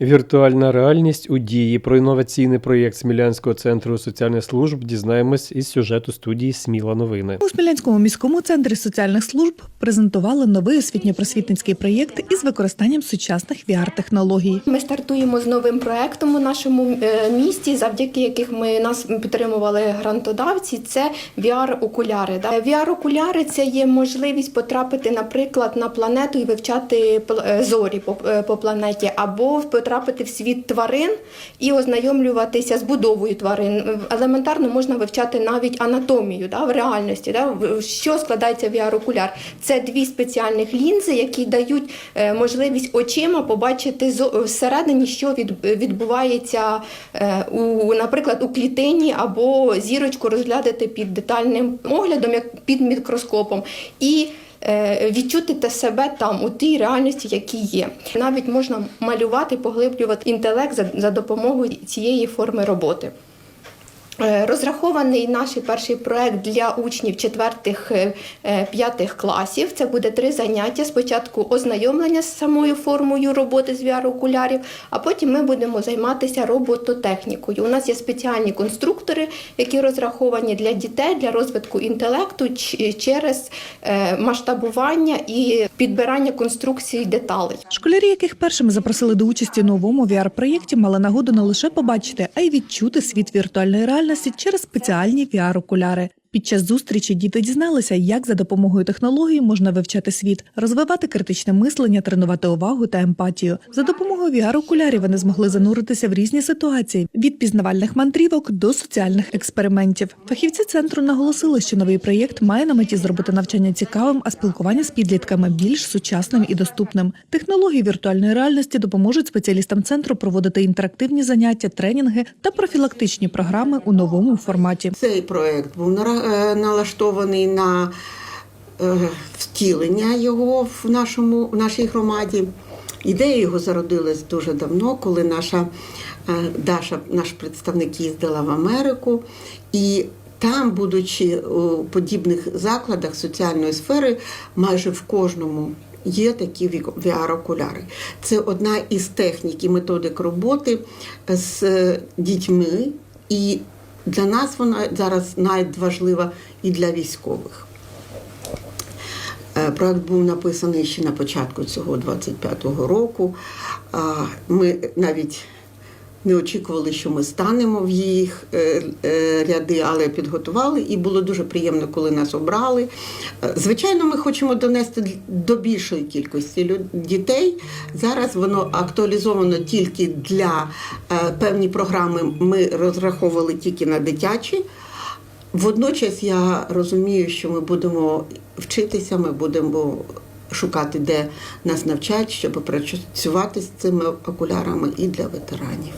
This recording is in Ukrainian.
Віртуальна реальність у дії про інноваційний проєкт Смілянського центру соціальних служб дізнаємось із сюжету студії Сміла новини. У Смілянському міському центрі соціальних служб презентували новий освітньо-просвітницький проєкт із використанням сучасних VR-технологій. Ми стартуємо з новим проектом у нашому е, місті, завдяки яких ми нас підтримували грантодавці. Це VR-окуляри. Да. VR-окуляри це є можливість потрапити, наприклад, на планету і вивчати е, зорі по, е, по планеті, або потрапити в світ тварин і ознайомлюватися з будовою тварин. Елементарно можна вивчати навіть анатомію да, в реальності. Да, що складається VR-окуляр. Це дві спеціальних лінзи, які дають е, можливість очима побачити всередині, що відбувається, е, у, наприклад, у клітині або зірочку розглядати під детальним оглядом, як під мікроскопом. І Відчути те себе там у тій реальності, які є. Навіть можна малювати, поглиблювати інтелект за допомогою цієї форми роботи. Е, Розрахований наш перший проект для учнів 4-5 класів. Це буде три заняття. Спочатку ознайомлення з самою формою роботи з VR-окулярів, а потім ми будемо займатися робототехнікою. У нас є спеціальні конструктори, які розраховані для дітей для розвитку інтелекту через е, масштабування і підбирання конструкцій деталей. Школярі, яких першими запросили до участі новому VR-проєкті, мали нагоду не лише побачити, а й відчути світ віртуальної реальності через спеціальні VR-окуляри. Під час зустрічі діти дізналися, як за допомогою технології можна вивчати світ, розвивати критичне мислення, тренувати увагу та емпатію. За допомогою VR-окулярів вони змогли зануритися в різні ситуації від пізнавальних мандрівок до соціальних експериментів. Фахівці центру наголосили, що новий проєкт має на меті зробити навчання цікавим, а спілкування з підлітками більш сучасним і доступним. Технології віртуальної реальності допоможуть спеціалістам центру проводити інтерактивні заняття, тренінги та профілактичні програми у новому форматі. Цей проект був е, налаштований на е, втілення його в нашому в нашій громаді. Ідея його зародилась дуже давно, коли наша е, Даша, наш представник, їздила в Америку, і там, будучи у подібних закладах соціальної сфери, майже в кожному є такі VR-окуляри. Це одна із технік і методик роботи з е, дітьми і для нас вона зараз надважлива і для військових. Е, Проект був написаний ще на початку цього 25-го року. Ми навіть не очікували, що ми станемо в їх е, е, ряди, але підготували, і було дуже приємно, коли нас обрали. Е, Звичайно, ми хочемо донести до більшої кількості дітей. Зараз воно актуалізовано тільки для певні програми. Ми розраховували тільки на дитячі. Водночас я розумію, що ми будемо вчитися, ми будемо шукати, де нас навчать, щоб працювати з цими окулярами і для ветеранів.